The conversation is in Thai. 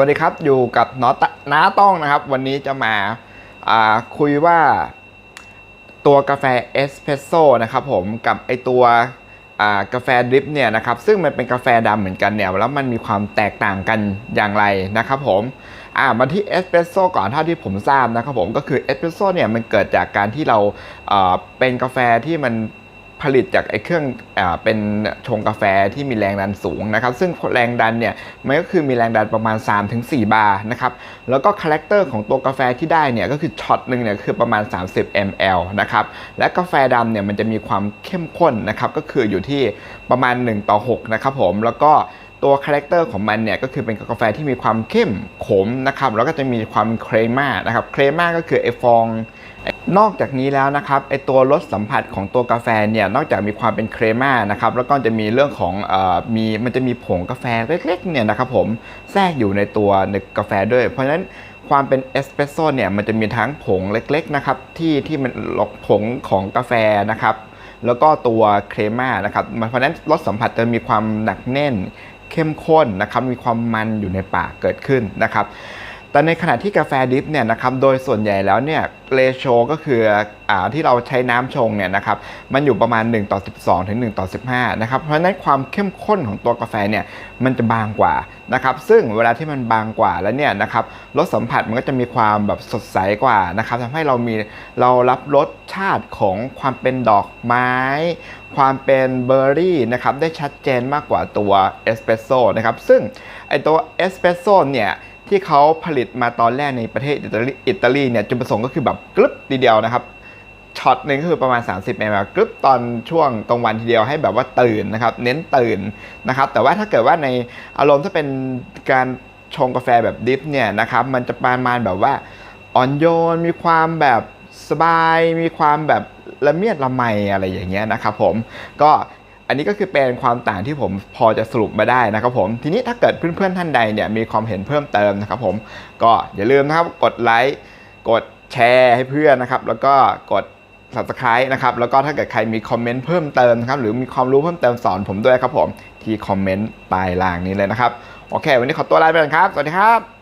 วัสดีครับอยู่กับน้อตน้าต้องนะครับ วันนี้จะมาาคุยว่าตัวกาแฟเอสเพรสโซ่นะครับผมกับไอตัวกาแฟดริปเนี่ยนะครับซึ่งมันเป็นกาแฟดำเหมือนกันเนี่ยแล้วมันมีความแตกต่างกันอย่างไรนะครับผมมาที่เอสเปรสโซ่ก่อนเท่าที่ผมทราบนะครับผมก็คือเอสเปรสโซ่เนี่ยมันเกิดจากการที่เราเป็นกาแฟที่มัน ผลิตจากไอ้เครื่องอเป็นชงกาแฟที่มีแรงดันสูงนะครับ ซึ่งแรงดันเนี่ยมันก็คือมีแรงดันประมาณ 3-4 บาร์นะครับ แล้วก็คาแรคเตอร์ของตัวกาแฟที่ได้เนี่ยก็คือช็อตหนึ่งเนี่ยคือประมาณ 30 ml นะครับ และกาแฟดำเนี่ยมันจะมีความเข้มข้นนะครับ ก็คืออยู่ที่ประมาณ 1 ต่อ 6 นะครับผม แล้วก็ ตัวคาแรคเตอร์ของมันเนี่ยก็คือเป็นกาแฟที่มีความเข้มขมนะครับแล้วก็จะมีความเครม่านะครับเครม่าก็คือไอฟอง นอกจากนี้แล้วนะครับไอตัวรสสัมผัสของตัวกาแฟเนี่ยนอกจากมีความเป็นเครม่านะครับแล้วก็จะมีเรื่องของเอ่อมีมันจะมีผงกาแฟเล็กๆเนี่ยนะครับผมแทรกอยู่ในตัวในกาแฟด้วย เพราะฉะนั้นความเป็นเอสเปรสโซ่เนี่ยมันจะมีทั้งผงเล็กๆนะครับที่ที่มันหลอกผงของกาแฟนะครับแล้วก็ตัวเครม่านะครับเพราะฉะนั้นรสสัมผัสจะมีความหนักแน่น เข้มข้นนะครับมีความมันอยู่ในปากเกิดขึ้นนะครับ แต่ในขณะที่กาแฟดิฟเนี่ยนะครับโดยส่วนใหญ่แล้วเนี่ยเรโชก็คืออาที่เราใช้น้ำชงเนี่ยนะครับมันอยู่ประมาณ1ต่อ12 ถึง 1 ต่อ 15นะครับเพราะฉะนั้นความเข้มข้นของตัวกาแฟเนี่ยมันจะบางกว่านะครับซึ่งเวลาที่มันบางกว่าแล้วเนี่ยนะครับรสสัมผัสมันก็จะมีความแบบสดใสกว่านะครับทำให้เรามีเรารับรสชาติของความเป็นดอกไม้ ความเป็นเบอร์รี่นะครับได้ชัดเจนมากกว่าตัวเอสเปรสโซ่นะครับซึ่งไอตัวเอสเปรสโซ่เนี่ย ที่เขาผลิตมาตอนแรกในประเทศอิตาลีอิตาลีเนี่ยจุดประสงค์ก็คือแบบกรึบทีเดียวนะครับช็อตหนึ่งก็คือประมาณ 30 ml กรึบตอนช่วงกลางวันทีเดียวให้แบบว่าตื่นนะครับ เน้นตื่นนะครับ แต่ว่าถ้าเกิดว่าในอารมณ์ถ้าเป็นการชงกาแฟแบบดิฟเนี่ยนะครับ มันจะประมาณแบบว่าอ่อนโยน มีความแบบสบาย มีความแบบละเมียดละไมอะไรอย่างเงี้ยนะครับผม ก็ อันนี้ก็คือเป็นความต่างที่ผมพอจะสรุปมาได้นะครับผม ทีนี้ถ้าเกิดเพื่อนๆท่านใดเนี่ยมีความเห็นเพิ่มเติมนะครับผมก็อย่าลืมนะครับกดไลค์กดแชร์ให้เพื่อนนะครับ แล้วก็กด subscribe นะครับ แล้วก็ถ้าเกิดใครมีคอมเมนต์เพิ่มเติมนะครับหรือมีความรู้เพิ่มเติมสอนผมด้วยครับผมที่คอมเมนต์ใต้ล่างนี้เลยนะครับ โอเค วันนี้ขอตัวลาไปก่อนครับ สวัสดีครับ